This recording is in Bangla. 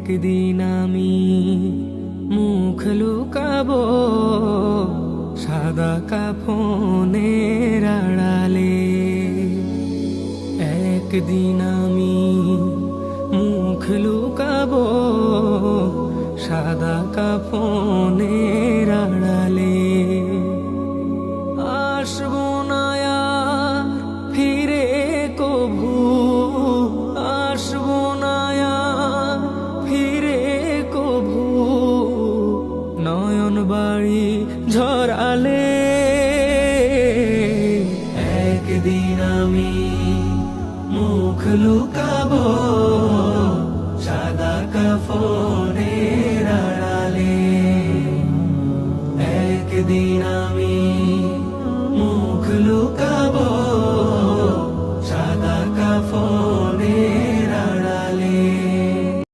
একদিন আমি মুখ লুকাবো সাদা কাফনের আড়ালে। একদিন আমি মুখ লুকাবো সাদা কাফনের আড়ালে। আসব নয়ন বাড়ি ঝরালে? একদিন আমি মুখ লুকাবো সাদা কাফনের আড়ালে। একদিন আমি